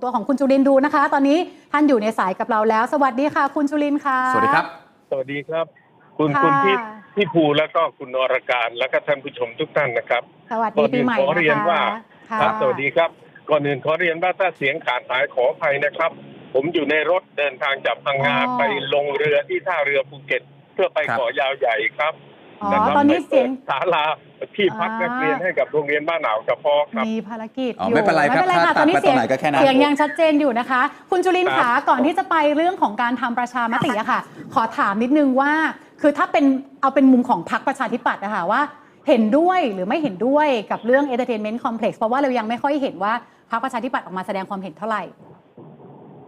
ตัวของคุณจุลินทร์ดูนะคะ ตอนนี้ท่านอยู่ในสายกับเราแล้ว สวัสดีค่ะ คุณจุลินทร์ค่ะ สวัสดีครับ สวัสดีครับ คุณค่ะ คุณพี่พี่ภูแล้วก็คุณนรการแล้วก็ท่านผู้ชมทุกท่านนะครับ สวัสดีปีใหม่ขอนะเรียนคะว่าค่ะครับสวัสดีครับก่อนอื่นขอเรียนว่าถ้าเสียงขาดหายขออภัยนะครับ ผมอยู่ในรถเดินทางจากพังงาไปลงเรือที่ท่าเรือภูเก็ต เพื่อไปครับ เกาะยาวใหญ่ครับอ๋อ นะครัตอนนี้ไปเสียงปิดศาลาที่พักนักเรียนให้กับโรงเรียนบ้านหนาวกระพอครับมีภารกิจอ๋ออยู่ไม่เป็นไรครับไม่เป็นไรถ้าค่ะตอนนี้ตัดไปเสียงตรงไหนก็แค่นั้นเสียงยังชัดเจนอยู่นะคะ คุณจุลินทร์ครัขาบก่อนที่จะไปเรื่องของการทำประชามติอะค่ะ ขอถามนิดนึงว่า คือถ้าเป็นเอาเป็นมุมของพรรคประชาธิปัตย์นะคะว่า เห็นด้วยหรือไม่เห็นด้วยกับเรื่อง entertainment complex เพราะว่าเรายังไม่ค่อยเห็นว่าพรรคประชาธิปัตย์ออกมาแสดงความเห็นเท่าไหร่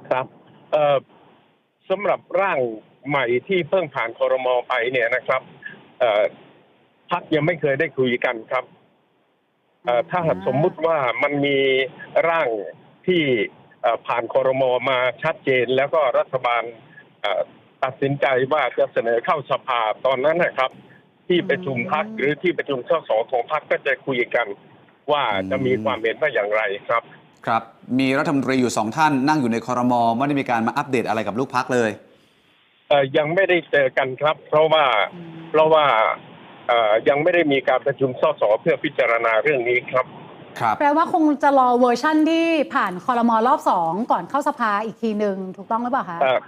ครับเอ่อสำหรับร่างใหม่ที่เพิ่งผ่านคอรมอไปเนี่ยนะครับเอ่อ พักยังไม่เคยได้คุยกันครับเอ่อถ้าหากสมมุติว่ามันมีร่างที่เอ่อผ่านคอรมอมาชัดเจนแล้วก็รัฐบาลเอ่อตัดสินใจว่าจะเสนอเข้าสภาตอนนั้นนะครับ ที่ประชุมพักหรือที่ประชุมสสของพักก็จะคุยกันว่าจะมีความเห็นว่าอย่างไรครับ ครับ มีรัฐมนตรีอยู่สองท่านนั่งอยู่ในคอรมอไม่ได้มีการมาอัปเดตอะไรกับลูกพักเลยเอ่อยังไม่ได้เจอกันครับ เพราะว่า เพราะว่าเอ่อยังไม่ได้มีการประชุมสสเพื่อพิจารณาเรื่องนี้ครับ ครับแปลว่าคงจะรอเวอร์ชั่นที่ผ่านคอรมอรอบสองก่อนเข้าสภาอีกทีหนึ่งถูกต้องหรือเปล่าคะเอ่อ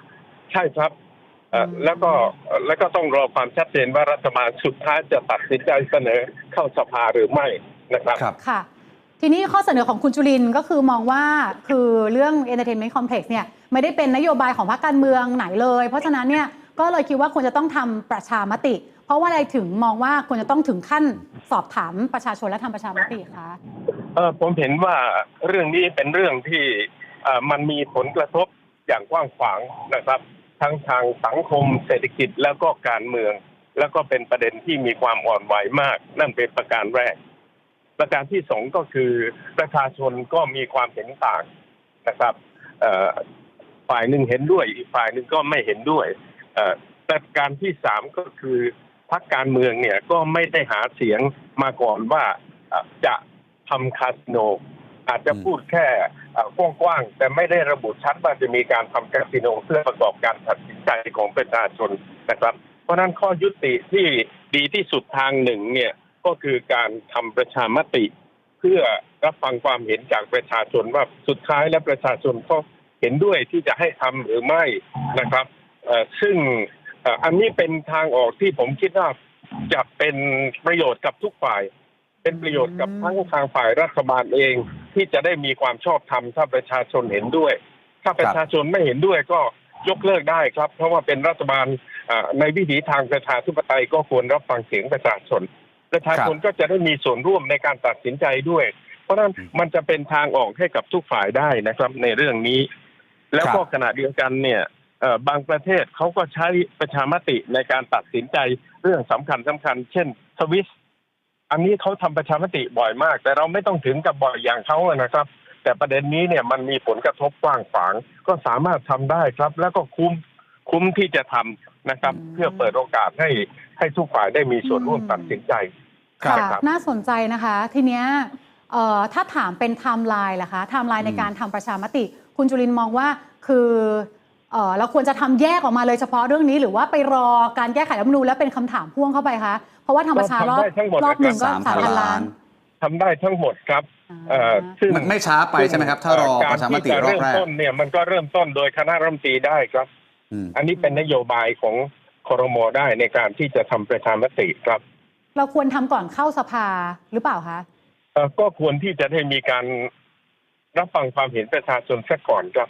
ใช่ครับเอ่ออืมแล้วก็เอ่อแล้วก็ต้องรอความชัดเจนว่ารัฐบาลสุดท้ายจะตัดสินใจเสนอเข้าสภาหรือไม่นะครับครับค่ะ ทีนี้ข้อเสนอของคุณจุลินทร์ก็คือมองว่าคือเรื่อง entertainment complex เนี่ยไม่ได้เป็นนโยบายของพรรคการเมืองไหนเลย เพราะฉะนั้นเนี่ยก็เลยคิดว่าควรจะต้องทำประชามติ เพราะว่าอะไรถึงมองว่าควรจะต้องถึงขั้นสอบถามประชาชนและทำประชามติคะเออผมเห็นว่าเรื่องนี้เป็นเรื่องที่มันมีผลกระทบอย่างกว้างขวางนะครับ ทั้งทางสังคมเศรษฐกิจแล้วก็การเมือง แล้วก็เป็นประเด็นที่มีความอ่อนไหวมาก นั่นเป็นประการแรก ประการที่สองก็คือประชาชนก็มีความเห็นต่างนะครับฝ่ายหนึ่งเห็นด้วย อีกฝ่ายหนึ่งก็ไม่เห็นด้วยเอ่อประการที่สามก็คือ พรรคการเมืองเนี่ยก็ไม่ได้หาเสียงมาก่อนว่าจะทำคาสิโน อาจจะพูดแค่กว้างๆ แต่ไม่ได้ระบุชัดว่าจะมีการทำคาสิโนเพื่อประกอบการตัดสินใจของประชาชนนะครับ เพราะนั้นข้อยุติที่ดีที่สุดทางหนึ่งเนี่ยก็คือการทำประชามติ เพื่อรับฟังความเห็นจากประชาชนว่าสุดท้ายแล้วประชาชนก็เห็นด้วยที่จะให้ทำหรือไม่นะครับซึ่ง อ่ออันนี้เป็นทางออกที่ผมคิดว่าจะเป็นประโยชน์กับทุกฝ่าย เป็นประโยชน์กับทั้งทางฝ่ายรัฐบาลเอง ที่จะได้มีความชอบธรรมถ้าประชาชนเห็นด้วย ถ้าประชาชนไม่เห็นด้วยก็ยกเลิกได้ครับ เพราะว่าเป็นรัฐบาลอ่าในวิถีทางประชาธิปไตยก็ควรรับฟังเสียงประชาชน ประชาชนก็จะได้มีส่วนร่วมในการตัดสินใจด้วย เพราะฉะนั้นมันจะเป็นทางออกให้กับทุกฝ่ายได้นะครับ ในเรื่องนี้ แล้วก็ครับขณะเดียวกันเนี่ยเอ่อ บางประเทศเขาก็ใช้ประชามติในการตัดสินใจเรื่องสำคัญสำคัญ เช่น สวิสอันนี้เขาทำประชามติบ่อยมาก แต่เราไม่ต้องถึงกับบ่อยอย่างเขาอะนะครับ แต่ประเด็นนี้เนี่ยมันมีผลกระทบกว้างขวาง ก็สามารถทำได้ครับ แล้วก็คุ้มคุ้มที่จะทำนะครับอืมเพื่อเปิดโอกาสให้ให้ทุกฝ่ายได้มีส่วนร่วมอืมตัดสินใจครับค่ะครับน่าสนใจนะคะ ทีเนี้ยเอ่อถ้าถามเป็นไทม์ไลน์ล่ะคะไทม์ไลน์ในอืมการทำประชามติ คุณจุลินทร์มองว่าคือ เอ่อเราควรจะทำแยกออกมาเลยเฉพาะเรื่องนี้หรือว่าไปรอการแก้ไขรัฐธรรมนูญแล้วเป็นคำถามพ่วงเข้าไปคะ เพราะว่าทำประชารอบทำได้ทั้งหมดรอบหนึ่งก็สามสามพัพันนล้าล้านนทำได้ทั้งหมดครับเอ่อซึ่งมันไม่ช้าไปใช่ไหมครับ ถ้ารอประชามติกรอบเริ่มแรกต้นเนี่ยมันก็เริ่มต้นโดยคณะรัฐมนตรีได้ครับอืมอันนี้เป็นนโยบายของครมได้ในการที่จะทำประชามติครับ เราควรทำก่อนเข้าสภาหรือเปล่าคะเอ่อก็ควรที่จะได้มีการรับฟังความเห็นประชาชนซะก่อนครับ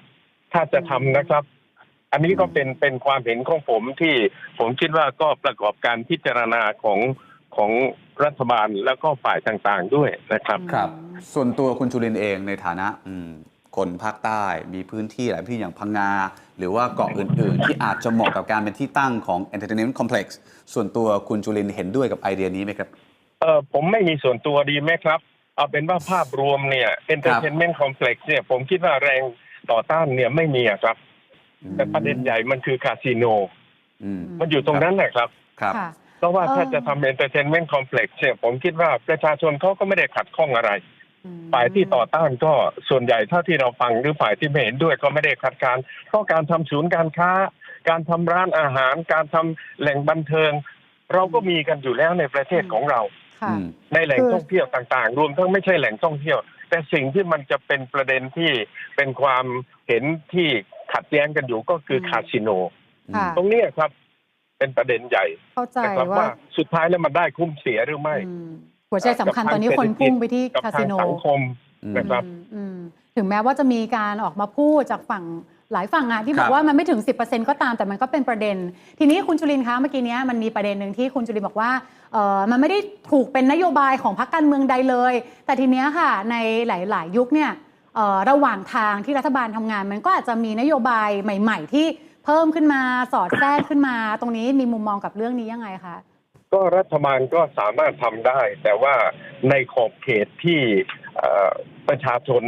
ถ้าจะทำนะครับ อันนี้ก็เป็นเป็นความเห็นของผมที่ผมคิดว่าก็ประกอบการพิจารณาของของรัฐบาลแล้วก็ฝ่ายต่างๆด้วยนะครับ ครับ ส่วนตัวคุณจุลินเองในฐานะอืมคนภาคใต้มีพื้นที่หลายพื้นที่อย่างพังงา หรือว่าเกาะอื่น ๆ ที่อาจจะเหมาะกับการเป็นที่ตั้งของ Entertainment Complex ส่วนตัวคุณจุลินเห็นด้วยกับไอเดียนี้ไหมครับเออผมไม่มีส่วนตัวดีไหมครับ เอาเป็นว่าภาพรวมเนี่ย entertainment complex เนี่ยผมคิดว่าแรงต่อต้านเนี่ยไม่มีอะครับ แต่ประเด็นใหญ่มันคือคาสิโนอืมมันอยู่ตรงนั้นแหละครับครับค่ะเพราะว่าเอ่อถ้าจะทำ entertainment complex เนี่ยผมคิดว่าประชาชนเขาก็ไม่ได้ขัดข้องอะไรอืมฝ่ายที่ต่อต้านก็ส่วนใหญ่เท่าที่เราฟังหรือฝ่ายที่ไม่เห็นด้วยก็ไม่ได้คัดค้านเพราะการทำศูนย์การค้า การทำร้านอาหาร การทำแหล่งบันเทิง เราก็มีกันอยู่แล้วในประเทศของเราค่ะอืมในแหล่งคือท่องเที่ยวต่างๆ รวมทั้งไม่ใช่แหล่งท่องเที่ยว แต่สิ่งที่มันจะเป็นประเด็นที่เป็นความเห็นที่ ขัดแย้งกันอยู่ก็คือคาสิโน ค่ะตรงเนี้ยครับ เป็นประเด็นใหญ่เข้าใจนะครับว่าว่าสุดท้ายแล้วมันได้คุ้มเสียหรือไม่อืมหัวใจสำคัญตอนนี้คนพุ่งไปที่กับคาทาสิงโน สังคมอืมนะครั บ อืมอืมถึงแม้ว่าจะมีการออกมาพูดจากฝั่งหลายฝั่งอะที่บอครักบว่ามันไม่ถึง 10%ก็ตามแต่มันก็เป็นประเด็น ทีนี้คุณจุลินคะเมื่อกี้เนี้ยมันมีประเด็นหนึ่งที่คุณจุลินบอกว่าเออมันไม่ได้ถูกเป็นนโยบายของพรรคการเมืองใดเลย แต่ทีเนี้ยค่ะในหลาย ๆ ยุคเนี่ยเอ่อ ระหว่างทางที่รัฐบาลทำงาน มันก็อาจจะมีนโยบายใหม่ ๆ ที่เพิ่มขึ้นมาสอดแทรกขึ้นมา ตรงนี้มีมุมมองกับเรื่องนี้ยังไงคะก็รัฐบาลก็สามารถทำได้ แต่ว่าในขอบเขตที่ประชาชน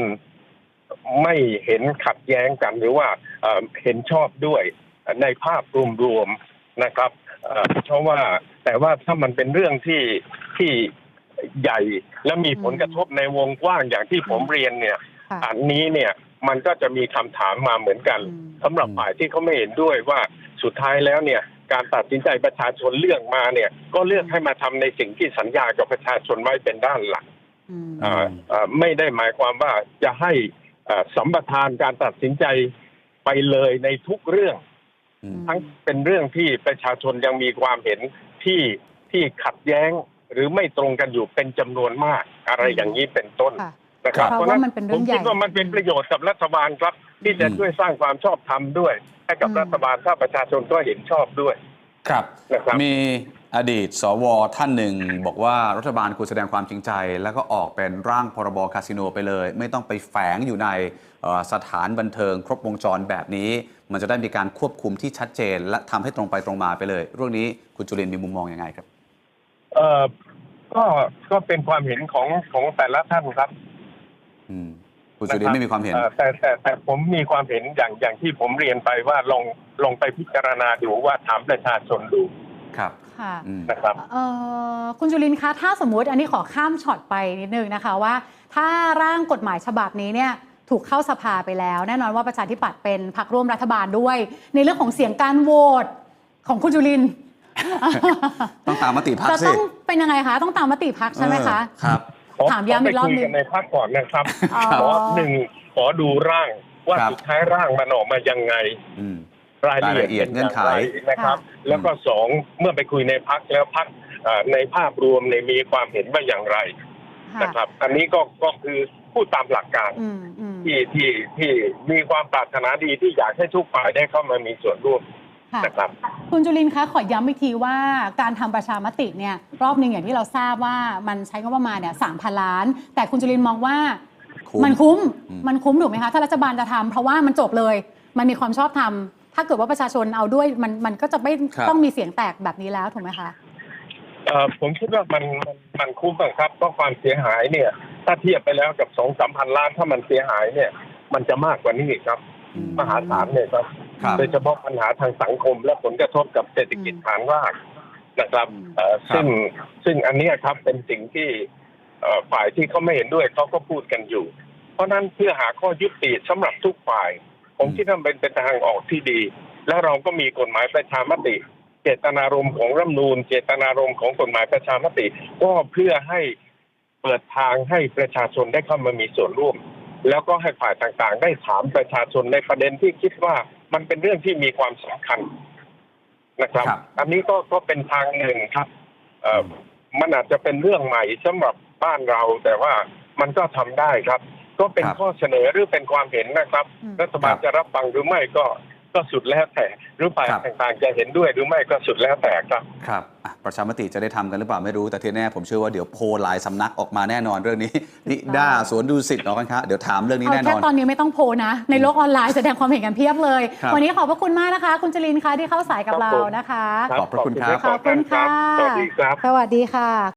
ไม่เห็นขัดแย้งกันหรือว่าเห็นชอบด้วยในภาพรวมๆนะครับเพราะว่าแต่ว่าถ้ามันเป็นเรื่องที่ที่ใหญ่และมีผลกระทบในวงกว้างอย่างที่ผมเรียนเนี่ย อันนี้เนี่ยมันก็จะมีคำถามมาเหมือนกันอืมสำหรับฝ่ายที่เขาไม่เห็นด้วยว่าสุดท้ายแล้วเนี่ยการตัดสินใจประชาชนเลือกมาเนี่ย ก็เลือกให้มาทำในสิ่งที่สัญญากับประชาชนไว้เป็นด้านหลักอืมอ่าอ่าไม่ได้หมายความว่าจะให้อ่าสัมปทานการตัดสินใจไปเลยในทุกเรื่องอืมทั้งเป็นเรื่องที่ประชาชนยังมีความเห็นที่ที่ขัดแย้งหรือไม่ตรงกันอยู่เป็นจำนวนมาก อะไรอย่างนี้เป็นต้นค่ะ นะครับเพราะว่ามันเป็นเรื่องผมคิดใหญ่ว่ามันเป็นประโยชน์กับรัฐบาลครับ ที่จะอืมช่วยสร้างความชอบธรรมด้วย ให้กับอืมรัฐบาลถ้าประชาชนก็เห็นชอบด้วยครับนะครับ มีอดีต สวท่านหนึ่ง บอกว่ารัฐบาลควรแสดงความจริงใจ แล้วก็ออกเป็นร่างพรบคาสิโนไปเลย ไม่ต้องไปแฝงอยู่ในเอ่อสถานบันเทิง ครบวงจรแบบนี้ มันจะได้มีการควบคุมที่ชัดเจน และทำให้ตรงไปตรงมาไปเลย เรื่องนี้คุณจุลินมีมุมมองยังไงครับ เอ่อก็ก็เป็นความเห็นของของแต่ละท่านครับอืม คุณจุลินไม่มีความเห็นอ่อแต่แต่แต่ผมมีความเห็นอย่างอย่างที่ผมเรียนไปว่าลองลองไปพิจารณาดูว่าถามประชาชนดูครับค่ะอืมนะครับเอ่อคุณจุลินคะถ้าสมมุติอันนี้ขอข้ามช็อตไปนิดนึงนะคะว่า ถ้าร่างกฎหมายฉบับนี้เนี่ยถูกเข้าสภาไปแล้ว แน่นอนว่าประชาธิปัตย์เป็นพรรคร่วมรัฐบาลด้วย ในเรื่องของเสียงการโหวตของคุณจุลินต้องตามมติพักจะสิต้องเป็นยังไงคะ ต้องตามมติพักใช่ไหมคะเออครับ ขอถามย้ำอีกรอบขไปคุยหนึ่งกันในภาคก่อนนะครับอ๋อ ขอหนึ่งขอดูร่างว่าครับ สุดท้ายร่างมันออกมายังไง อืม รายละรายละเอีเอียยดดเงื่อนไข ป็ย่างรนะครับค่ะแล้วก็สองเมื่อไปคุยในพักแล้วพักในภาพรวมในยมีความเห็นว่าอย่างไรค่ะนะครับ อันนี้ก็ก็คือพูดตามหลักการอืมอืมที่ที่ที่มีความปรารถนาดีที่อยากให้ทุกฝ่ายได้เข้ามามีส่วนร่วมค่ะ นะครับคุณจุลินคะขอย้ำอีกทีว่าการทำประชามติเนี่ยรอบหนึ่งอย่างที่เราทราบว่ามันใช้งบประมาณเนี่ยสามพันล้าน แต่คุณจุลินมองว่าคุ้มมันคุ้มอืมมันคุ้มถูกไหมคะ ถ้ารัฐบาลจะทำเพราะว่ามันจบเลย มันมีความชอบธรรมถ้าเกิดว่าประชาชนเอาด้วยมันมันก็จะไม่ครับต้องมีเสียงแตกแบบนี้แล้วถูกไหมคะเอ่อผมคิดว่ามันมันมันคุ้มอะครับเพราะความเสียหายเนี่ย ถ้าเทียบไปแล้วกับสองสามพันล้านถ้ามันเสียหายเนี่ย มันจะมากกว่านี้อีกครับอืมมหาศาลเนี่ยครับครับ โดยเฉพาะปัญหาทางสังคมและผลกระทบกับเศรษฐกิจอืมฐานรากนะครับอืมเอ่อครับซึ่งซึ่งอันเนี้ยครับเป็นสิ่งที่เอ่อฝ่ายที่เขาไม่เห็นด้วยเขาก็พูดกันอยู่ เพราะฉะนั้นเพื่อหาข้อยุติสำหรับทุกฝ่าย ผมคิดว่าเป็นเป็นทางออกที่ดี และเราก็มีกฎหมายประชามติ เจตนารมณ์ของรัฐธรรมนูญเจตนารมณ์ของกฎหมายประชามติ ก็เพื่อให้เปิดทางให้ประชาชนได้เข้ามามีส่วนร่วม แล้วก็ให้ฝ่ายต่างๆ ได้ถามประชาชนในประเด็นที่คิดว่า มันเป็นเรื่องที่มีความสำคัญนะครับครับ อันนี้ก็ก็เป็นทางหนึ่งครับเอ่อมันอาจจะเป็นเรื่องใหม่สำหรับบ้านเรา แต่ว่ามันก็ทำได้ครับ ก็เป็นครับข้อเสนอหรือเป็นความเห็นนะครับอืมรัฐบาลครับจะรับฟังหรือไม่ก็ก็สุดแล้วแต่หรือฝ่ายครับต่างๆจะเห็นด้วยหรือไม่ก็สุดแล้วแต่ครับครับอะ ประชามติจะได้ทำกันหรือเปล่าไม่รู้แต่ที่แน่ผมเชื่อว่าเดี๋ยวโพลหลายสำนักออกมาแน่นอนเรื่องนี้นิด้าสวนดูสิทธิ์เนาะกันครับเดี๋ยวถามเรื่องนี้เอาแน่นแค่อนตอนนี้ไม่ต้องโพลนะ ในโลกออนไลน์แสดงความเห็นกันเพียบเลยครับวันนี้ขอบพระคุณมากนะคะ คุณจุลินคะที่เข้าสายกับครับเราผมนะคะ ขอบพระคุณครับขอบคุณค่ะสวัสดีครับสวัสดีค่ะ